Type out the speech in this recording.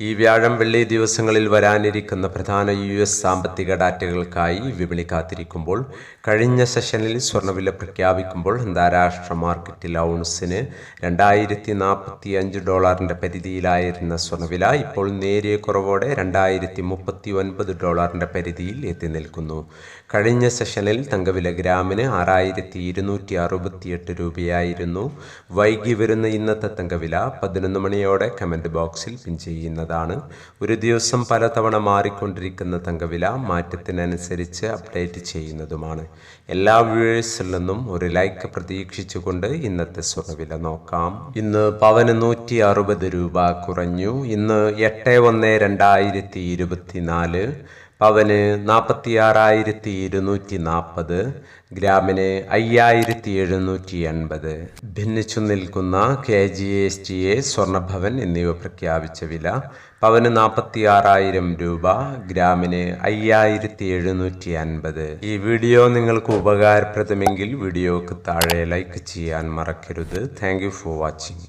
ഈ വ്യാഴം വെള്ളി ദിവസങ്ങളിൽ വരാനിരിക്കുന്ന പ്രധാന യു എസ് സാമ്പത്തിക ഡാറ്റകൾക്കായി വിപണി കാത്തിരിക്കുമ്പോൾ കഴിഞ്ഞ സെഷനിൽ സ്വർണവില പ്രഖ്യാപിക്കുമ്പോൾ അന്താരാഷ്ട്ര മാർക്കറ്റിൽ ഔൺസിന് രണ്ടായിരത്തി നാൽപ്പത്തി അഞ്ച് ഡോളറിന്റെ പരിധിയിലായിരുന്ന സ്വർണവില ഇപ്പോൾ നേരിയ കുറവോടെ രണ്ടായിരത്തി മുപ്പത്തി ഒൻപത് ഡോളറിന്റെ പരിധിയിൽ എത്തി നിൽക്കുന്നു. കഴിഞ്ഞ സെഷനിൽ തങ്കവില ഗ്രാമിന് ആറായിരത്തി ഇരുന്നൂറ്റി അറുപത്തിയെട്ട് രൂപയായിരുന്നു. വൈകി വരുന്ന ഇന്നത്തെ തങ്കവില പതിനൊന്ന് മണിയോടെ കമന്റ് ബോക്സിൽ പിൻ ചെയ്യുന്നതാണ് ഒരു ദിവസം പലതവണ മാറിക്കൊണ്ടിരിക്കുന്ന തങ്കവില മാറ്റത്തിനനുസരിച്ച് അപ്ഡേറ്റ് ചെയ്യുന്നതുമാണ്. എല്ലാ വ്യൂവേഴ്സിൽ നിന്നും ഒരു ലൈക്ക് പ്രതീക്ഷിച്ചുകൊണ്ട് ഇന്നത്തെ സ്വർണവില നോക്കാം. ഇന്ന് പവന് നൂറ്റി അറുപത് രൂപ കുറഞ്ഞു. ഇന്ന് എട്ട് ഒന്ന് രണ്ടായിരത്തി ഇരുപത്തിനാല് പവന് നാൽപ്പത്തി ആറായിരത്തി ഇരുന്നൂറ്റി നാൽപ്പത് ഗ്രാമിന് അയ്യായിരത്തി എഴുന്നൂറ്റി എൺപത് ഭിന്നിച്ചു നിൽക്കുന്ന K G S T A Swarnabhavan എന്നിവ പ്രഖ്യാപിച്ച വില പവന് നാൽപ്പത്തി ആറായിരം രൂപ ഗ്രാമിന് അയ്യായിരത്തി എഴുന്നൂറ്റി അൻപത് ഈ വീഡിയോ നിങ്ങൾക്ക് ഉപകാരപ്രദമെങ്കിൽ വീഡിയോക്ക് താഴെ ലൈക്ക് ചെയ്യാൻ മറക്കരുത്. Thank for watching.